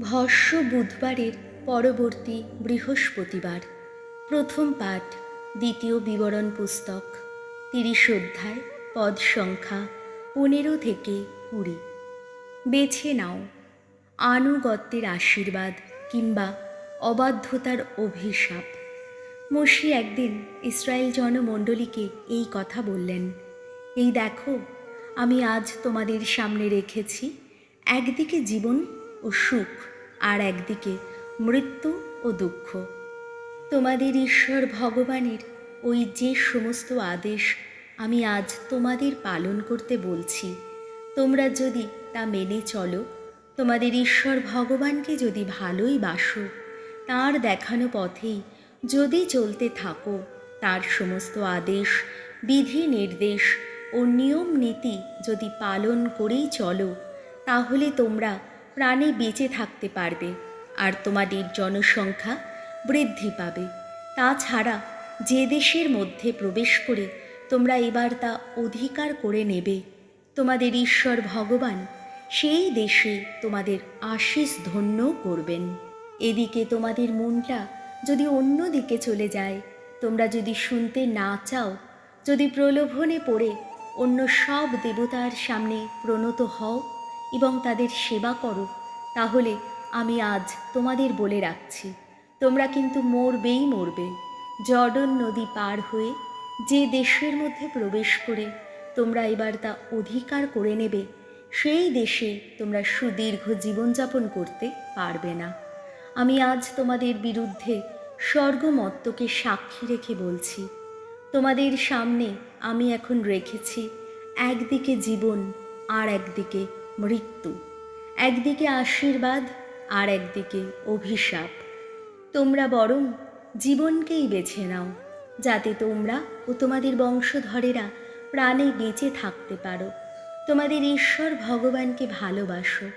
ভস্য বুধবারের পরবর্তী বৃহস্পতিবার, প্রথম পাঠ, দ্বিতীয় বিবরণ পুস্তক, তিরিশ অধ্যায়, পদ সংখ্যা পনেরো থেকে কুড়ি। বেছে নাও। আনুগত্যের আশীর্বাদ কিংবা অবাধ্যতার অভিশাপ। মসি একদিন ইসরায়েল জনমণ্ডলীকে এই কথা বললেন, এই দেখো, আমি আজ তোমাদের সামনে রেখেছি একদিকে জীবন ও সুখ, আর একদিকে মৃত্যু ও দুঃখ। তোমাদের ঈশ্বর ভগবানের ওই যে সমস্ত আদেশ আমি আজ তোমাদের পালন করতে বলছি। তোমরা যদি তা মেনে চলো, তোমাদের ঈশ্বর ভগবানকে যদি ভালোই বাসো, তার দেখানো পথেই যদি চলতে থাকো, তার সমস্ত আদেশ, বিধি নির্দেশ ও নিয়ম নীতি যদি পালন করেই চলো, তাহলে তোমরা প্রাণে বেঁচে থাকতে পারবে আর তোমাদের জনসংখ্যা বৃদ্ধি পাবে। তাছাড়া যে দেশের মধ্যে প্রবেশ করে তোমরা এবার তা অধিকার করে নেবে, তোমাদের ঈশ্বর ভগবান সেই দেশে তোমাদের আশিস ধন্য করবেন। এদিকে তোমাদের মনটা যদি অন্য দিকে চলে যায়, তোমরা যদি শুনতে না চাও, যদি প্রলোভনে পড়ে অন্য সব দেবতার সামনে প্রণত হও এবং তাদের সেবা করো, তাহলে আমি আজ তোমাদের বলে রাখছি। তোমরা কিন্তু মরবেই মরবে। জর্ডন নদী পার হয়ে যে দেশের মধ্যে প্রবেশ করে তোমরা এবার তা অধিকার করে নেবে, সেই দেশে তোমরা সুদীর্ঘ জীবনযাপন করতে পারবে না। আমি আজ তোমাদের বিরুদ্ধে স্বর্গমত্তকে সাক্ষী রেখে বলছি। তোমাদের সামনে আমি এখন রেখেছি একদিকে জীবন আর একদিকে মৃত্যু। একদিকে আশীর্বাদ, আর একদিকে অভিশাপ। তোমরা বরং জীবনকেই বেছে নাও, যাতে তোমরা ও তোমাদের বংশধরেরা প্রাণে বেঁচে থাকতে পারো। তোমাদের ঈশ্বর ভগবানকে ভালোবাসো,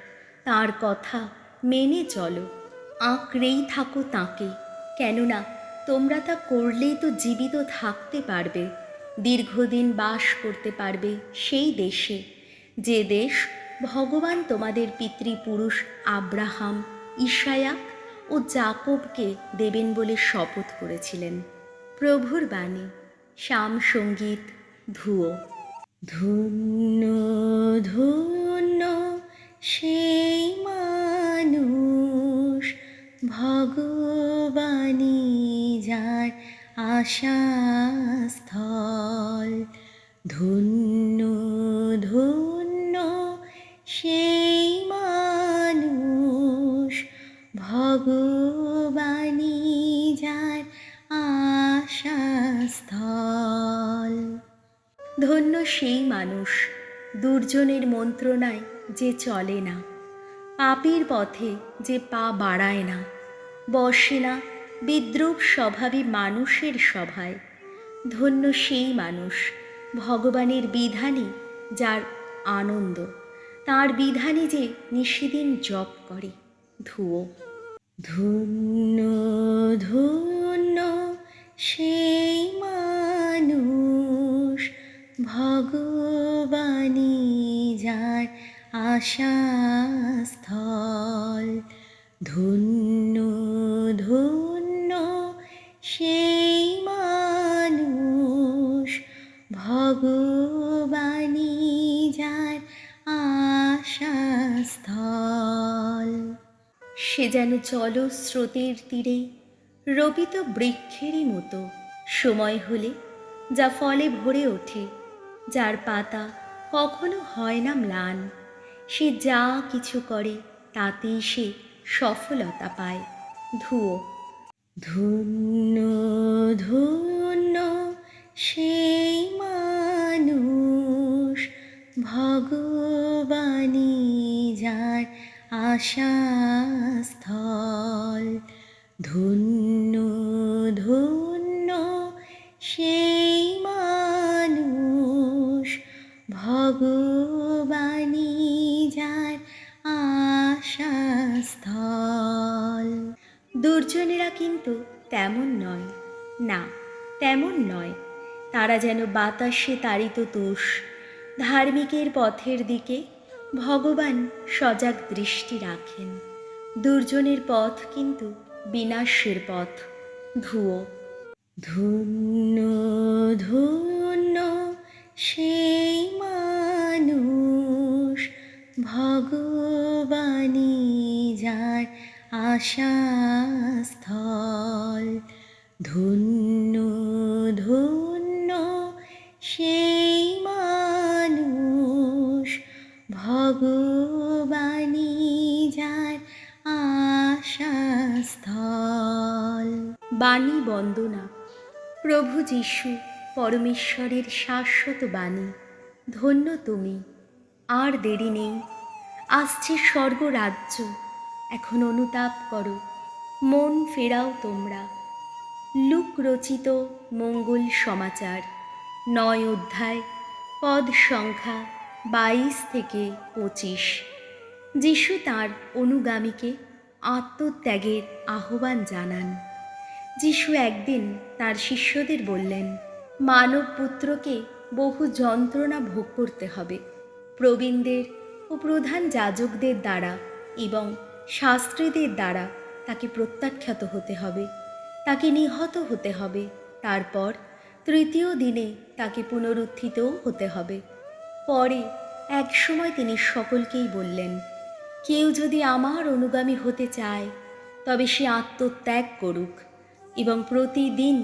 তার কথা মেনে চলো। আঁকড়েই থাকো তাকে, কেননা তোমরা তা করলেই তো জীবিত থাকতে পারবে। দীর্ঘদিন বাস করতে পারবে সেই দেশে, যে দেশ ভগবান তোমাদের পিতৃপুরুষ আব্রাহাম ইশায়াক ও জাকবকে দেবেন বলে শপথ করেছিলেন। প্রভুর বাণী, শ্যাম সংগীত ধুয়ো ধন্য ধন্য সেই মানুষ ভগবানী যার আশাস্থল। ধন্য সেই মানুষ, দুর্জনের মন্ত্রণায় যে চলে না, পাপীর পথে যে পা বাড়ায় না, বসে না বিদ্রুপ স্বভাবী মানুষের সভায়। ধন্য সেই মানুষ, ভগবানের বিধানে যার আনন্দ, তার বিধানে যে নিশিদিন জপ করে, ধুয়ো। ধন্য ধন্য সেই ভগবানী যার আশাস্থল। ধন্য ধন্য সেই মানুষ, ভগবানী যার আশাস্থল। সে যেন চল স্রোতের তীরে রবিত বৃক্ষেরই মতো। সময় হলে যা ফলে ভরে ওঠে যার পাতা কখনো হয় না ম্লান। সে যা কিছু করে, তাতেই সে সফলতা পায়। ধুয়ো। ধন্য ধন্য সেই মানুষ ভগবানী যার আশাস্থল। ধন্য ধন্য সেই ভগবানী যার আশাস্থল। দুর্জনেরা কিন্তু তেমন নয়। না, তেমন নয়। তারা যেন বাতাসে তাড়িত তুষ। ধার্মিকের পথের দিকে ভগবান সজাগ দৃষ্টি রাখেন। দুর্জনের পথ কিন্তু বিনাশের পথ। ধুয়ো। ধন্য ধন্য সেই ভগবানী যার আশাস্থল। ধন্য ধন্য সেই মানুষ, ভগবানী যার আশাস্থল। বাণী বন্দনা, প্রভু যিশু, পরমেশ্বরের শাশ্বত বাণী। ধন্য তুমি, আর দেরি নেই। আসছে স্বর্গরাজ্য। এখন অনুতাপ করো, মন ফেরাও তোমরা। লুক রচিত মঙ্গল সমাচার, নয় অধ্যায়, পদ সংখ্যা বাইশ থেকে পঁচিশ। যিশু তাঁর অনুগামীকে আত্মত্যাগের আহ্বান জানান। যিশু একদিন তার শিষ্যদের বললেন মানব পুত্রকে বহু যন্ত্রণা ভোগ করতে হবে। প্রবীণদের ও প্রধান যাজকদের দ্বারা এবং শাস্ত্রীদের দ্বারা তাকে প্রত্যাখ্যাত হতে হবে, তাকে নিহত হতে হবে, তারপর তৃতীয় দিনে তাকে পুনরুত্থিতও হতে হবে। পরে এক সময় তিনি সকলকেই বললেন, কেউ যদি আমার অনুগামী হতে চায়, তবে সে আত্মত্যাগ করুক এবং প্রতিদিন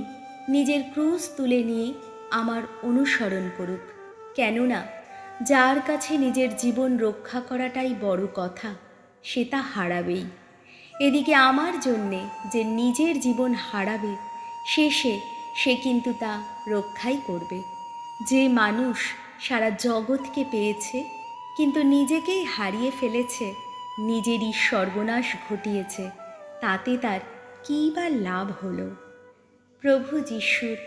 নিজের ক্রুশ তুলে নিয়ে আমার অনুসরণ করুক। কেননা যার কাছে নিজের জীবন রক্ষা করাটাই বড় কথা, সে তা হারাবেই। এদিকে আমার জন্যে যে নিজের জীবন হারাবে, শেষে সে কিন্তু তা রক্ষাই করবে। যে মানুষ সারা জগৎকে পেয়েছে, কিন্তু নিজেকেই হারিয়ে ফেলেছে নিজেরই সর্বনাশ ঘটিয়েছে, তাতে তার কী বা লাভ হলো? প্রভু যিশুর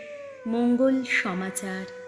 মঙ্গল সমাচার।